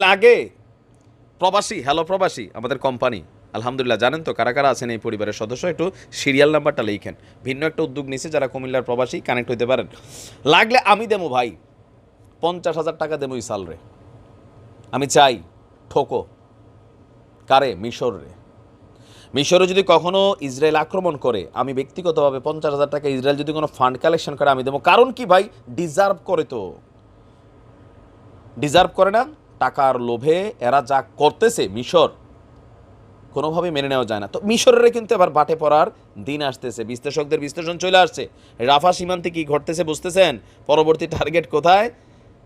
আগে প্রবাসী হ্যালো প্রবাসী, আমাদের কোম্পানি আলহামদুলিল্লাহ, জানেন তো কারা কারা আছেন এই পরিবারের সদস্য, একটু সিরিয়াল নাম্বারটা লিখেন। ভিন্ন একটা উদ্যোগ নিছে যারা কুমিল্লার প্রবাসী কানেক্ট হইতে পারেন। লাগলে আমি দেবো ভাই, পঞ্চাশ হাজার টাকা দেবো এই সালরে আমি চাই, ঠোকো। কারে? মিশর রে। মিশরে যদি কখনো ইসরায়েল আক্রমণ করে, আমি ব্যক্তিগতভাবে পঞ্চাশ হাজার টাকা ইসরায়েল যদি কোনো ফান্ড কালেকশন করে, আমি দেবো। কারণ কি ভাই? ডিজার্ভ করে তো। ডিজার্ভ করে না? টাকার লোভে এরা যা করতেছে মিশর কোনোভাবে মেনে নেওয়া যায় না। তো মিশরের কিন্তু এবার বাটে পড়ার দিন আসতেছে। বিশ্লেষকদের বিশ্লেষণ চলে আসছে। রাফা সীমান্তে কি ঘটতেছে বুঝতেছেন? পরবর্তী টার্গেট কোথায়?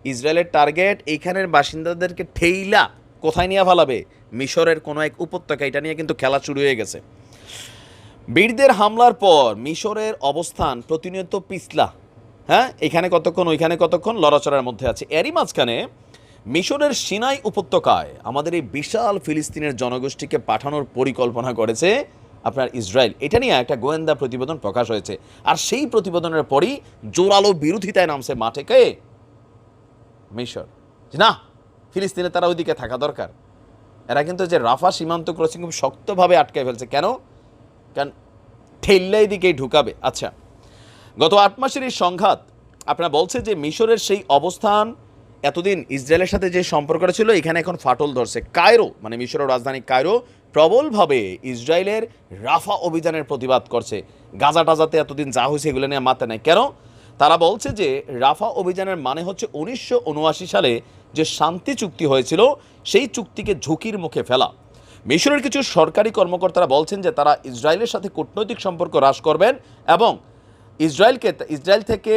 ইসরায়েলের টার্গেট এইখানের বাসিন্দাদেরকে ঠেইলা কোথায় নিয়ে ফালাবে? মিশরের কোনো এক উপত্যকা, এটা নিয়ে কিন্তু খেলা শুরু হয়ে গেছে। বীরদের হামলার পর মিশরের অবস্থান প্রতিনিয়ত পিছলা। হ্যাঁ? এখানে কতক্ষণ, ওইখানে কতক্ষণ? লড়াচড়ার মধ্যে আছে। এরই মাঝখানে মিশরের সিনাই উপত্যকায় আমাদের এই বিশাল ফিলিস্তিনের জনগোষ্ঠীকে পাঠানোর পরিকল্পনা করেছে আপনার ইসরায়েল। এটা নিয়ে একটা গোয়েন্দা প্রতিবেদন প্রকাশ হয়েছে। আর সেই প্রতিবেদনের পরই জোরালো বিরোধিতায় নামছে মাঠে কে? মিশর। না, ফিলিস্তিনে তারা ওইদিকে থাকা দরকার। এরা কিন্তু যে রাফা সীমান্ত ক্রসিং খুব শক্তভাবে আটকায় ফেলছে। কেন? কারণ ঠেল্লাই দিকেই ঢুকাবে। আচ্ছা গত আট মাসের এই সংঘাত, আপনারা বলছে যে মিশরের সেই অবস্থান এতদিন ইসরায়েলের সাথে যে সম্পর্কটা ছিল, এখানে এখন ফাটল ধরছে। কায়রো মানে মিশরের রাজধানী কায়রো, প্রবলভাবে ইসরায়েলের রাফা অভিযানের প্রতিবাদ করছে। গাজা টাজাতে এতদিন যা হয়েছে এগুলো নিয়ে মাথা নেয় কেন? তারা বলছে যে, রাফা অভিযানের মানে হচ্ছে উনিশশো উনআশি সালে যে শান্তি চুক্তি হয়েছিল, সেই চুক্তিকে ঝুঁকির মুখে ফেলা। মিশরের কিছু সরকারি কর্মকর্তারা বলছেন যে, তারা ইসরায়েলের সাথে কূটনৈতিক সম্পর্ক হ্রাস করবেন এবং ইসরায়েলকে, ইসরায়েল থেকে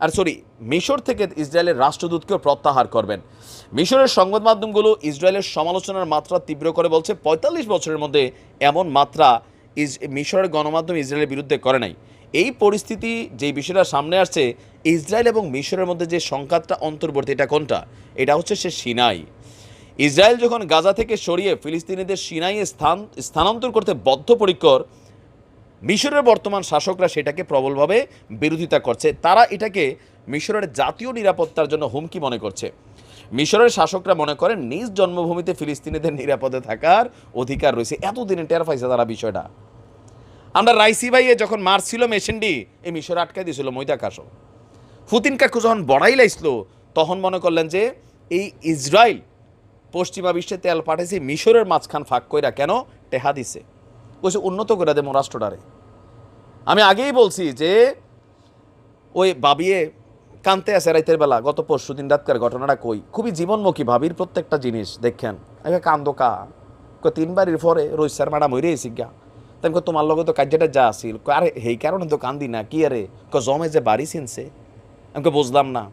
আর সরি, মিশর থেকে ইসরায়েলের রাষ্ট্রদূতকেও প্রত্যাহার করবেন। মিশরের সংবাদ মাধ্যমগুলো ইসরায়েলের সমালোচনার মাত্রা তীব্র করে বলছে, পঁয়তাল্লিশ বছরের মধ্যে এমন মাত্রা ইস, মিশরের গণমাধ্যম ইসরায়েলের বিরুদ্ধে করে নাই। এই পরিস্থিতি যেই বিষয়টা সামনে আসছে, ইসরায়েল এবং মিশরের মধ্যে যে সংঘাতটা অন্তর্বর্তী, এটা কোনটা? এটা হচ্ছে সে সিনাই। ইসরায়েল যখন গাজা থেকে সরিয়ে ফিলিস্তিনিদের সিনাইয়ে স্থান, স্থানান্তর করতে বদ্ধপরিকর মিশরের বর্তমান শাসকরা সেটাকে প্রবলভাবে বিরোধিতা করছে। তারা এটাকে মিশরের জাতীয় নিরাপত্তার জন্য হুমকি মনে করছে। মিশরের শাসকরা মনে করেন, নিজ জন্মভূমিতে ফিলিস্তিনিদের নিরাপদে থাকার অধিকার রয়েছে। এতদিনে টের পাইছে তারা বিষয়টা। আমরা রাইসি ভাইয়ে যখন মারছিল মেশিনডি এই মিশরে আটকাই দিয়েছিল মৈদা কাশো ফুতিন কাকু যখন বড়াই লাইছিল, তখন মনে করলেন যে, এই ইসরায়েল পশ্চিমা বিশ্বে তেল পাঠাইছে, মিশরের মাঝখান ফাঁক কইরা কেন টেহা দিছে? বলছে উন্নত করে দেবো রাষ্ট্রটারে। আমি আগেই বলছি যে ওই বাবিয়ে কানতে আছে রাইতের বেলা, গত পরশু দিন রাতকার ঘটনাটা কই? খুবই জীবনমুখী ভাবির প্রত্যেকটা জিনিস, দেখেন। আমি কান্দো কা তিনবারের পরে রইসার ম্যাডাম হইরে গা। তাই তোমার লগে তো কার্যটা যা আসিল আরে সেই কারণে তো কান্দি না, কি আরে? ক জমে যে বাড়ি চিনছে আমি বুঝলাম না।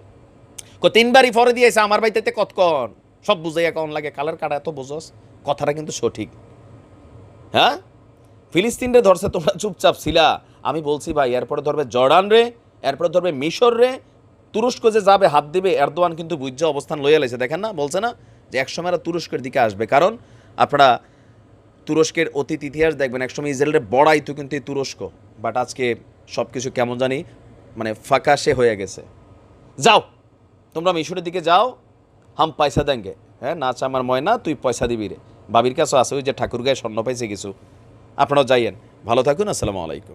কো তিনবারই পরে দিয়েছে আমার বাড়িতে কতক্ষণ? সব বুঝাইয়া কেমন লাগে, কালার কাটা এত বুঝোস, কথাটা কিন্তু সঠিক। হ্যাঁ? ফিলিস্তিনরে ধরছে তোমরা চুপচাপ ছিলা। আমি বলছি ভাই, এরপরে ধরবে জর্ডান রে, এরপরে ধরবে মিশর রে, তুরস্ক যে যাবে, হাত দিবে, এরদোয়ান কিন্তু বুঝছে অবস্থান লইয়া লাইছে। দেখেন না, বলছে না যে একসময় তুরস্কের দিকে আসবে। কারণ আপনারা তুরস্কের অতীত ইতিহাস দেখবেন একসময় ইসরায়েলের বড়াইতো কিন্তু এই তুরস্ক। বাট আজকে সব কিছু কেমন জানি মানে ফাঁকাশে হয়ে গেছে। যাও, তোমরা মিশরের দিকে যাও, হাম পয়সা দেঙ্গে হ্যাঁ নাচ আমার ময়না, তুই পয়সা দিবি রে। বাবির কাছে আছে, ওই যে ঠাকুর গায়ে স্বর্ণ পাইছে কিছু। আপনারাও যাইয়েন। ভালো থাকুন, আসসালামু আলাইকুম।